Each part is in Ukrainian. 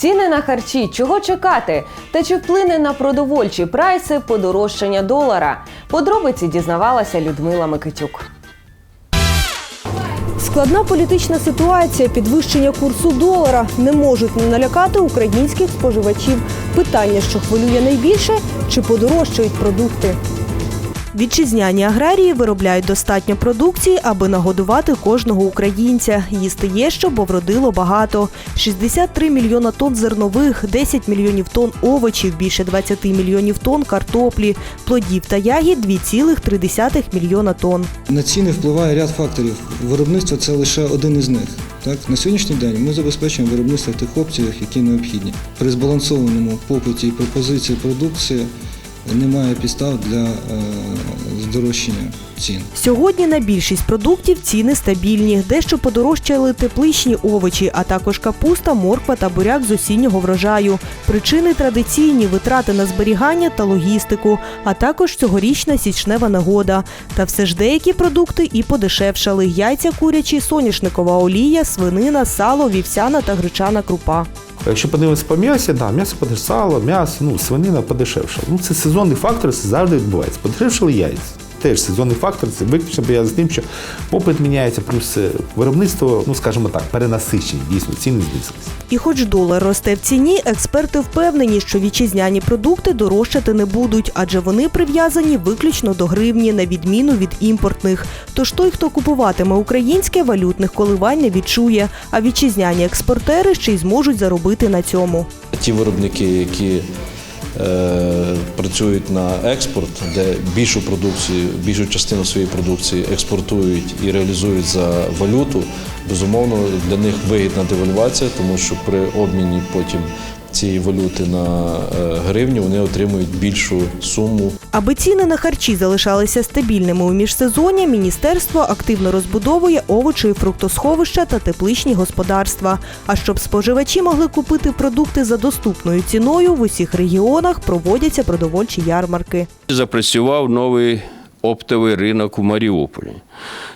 Ціни на харчі, чого чекати? Та чи вплине на продовольчі прайси подорожчання долара? Подробиці дізнавалася Людмила Микитюк. Складна політична ситуація, підвищення курсу долара не можуть не налякати українських споживачів. Питання, що хвилює найбільше, чи подорожчають продукти. Вітчизняні аграрії виробляють достатньо продукції, аби нагодувати кожного українця. Їсти є що, бо вродило багато. 63 мільйона тонн зернових, 10 мільйонів тонн овочів, більше 20 мільйонів тонн картоплі, плодів та ягід 2,3 мільйона тонн. На ціни впливає ряд факторів. Виробництво це лише один із них. Так, на сьогоднішній день ми забезпечуємо виробництво тих обсягах, які необхідні. При збалансованому попиті і пропозиції продукції немає підстав для е, здорожчання цін. Сьогодні на більшість продуктів ціни стабільні. Дещо подорожчали тепличні овочі, а також капуста, морква та буряк з осіннього врожаю. Причини традиційні витрати на зберігання та логістику, а також цьогорічна січнева негода. Та все ж деякі продукти і подешевшали: яйця курячі, соняшникова олія, свинина, сало, вівсяна та гречана крупа. Якщо подивитися по м'ясі, да, м'ясо подешало, м'ясо, ну, свинина подешевшала. Ну, це сезонний фактор, це завжди відбувається. Подешевшали яйця. Теж сезонний фактор, це виключно пов'язано з тим, що попит міняється, плюс е, виробництво, ну скажімо так, перенасичені, дійсно, ціни знизилися. І хоч долар росте в ціні, експерти впевнені, що вітчизняні продукти дорожчати не будуть, адже вони прив'язані виключно до гривні, на відміну від імпортних. Тож той, хто купуватиме українське, валютних коливань не відчує, а вітчизняні експортери ще й зможуть заробити на цьому. Ті виробники, які працюють на експорт, де більшу продукцію, більшу частину своєї продукції експортують і реалізують за валюту, безумовно, для них вигідна девальвація, тому що при обміні потім цієї валюти на е, гривню вони отримують більшу суму Аби ціни на харчі залишалися стабільними у міжсезоння, міністерство активно розбудовує овочі і фруктосховища та тепличні господарства. А щоб споживачі могли купити продукти за доступною ціною, в усіх регіонах проводяться продовольчі ярмарки. Запрацював новий оптовий ринок у Маріуполі.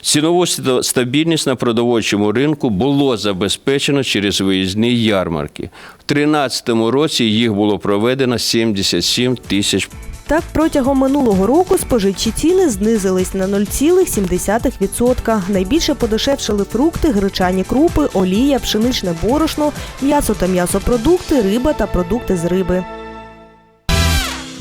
Цінову ста- стабільність на продовольчому ринку було забезпечено через виїзні ярмарки. В 2013 році їх було проведено 77 тисяч Так, протягом минулого року споживчі ціни знизились на 0,7%. Найбільше подешевшили фрукти, гречані крупи, олія, пшеничне борошно, м'ясо та м'ясопродукти, риба та продукти з риби.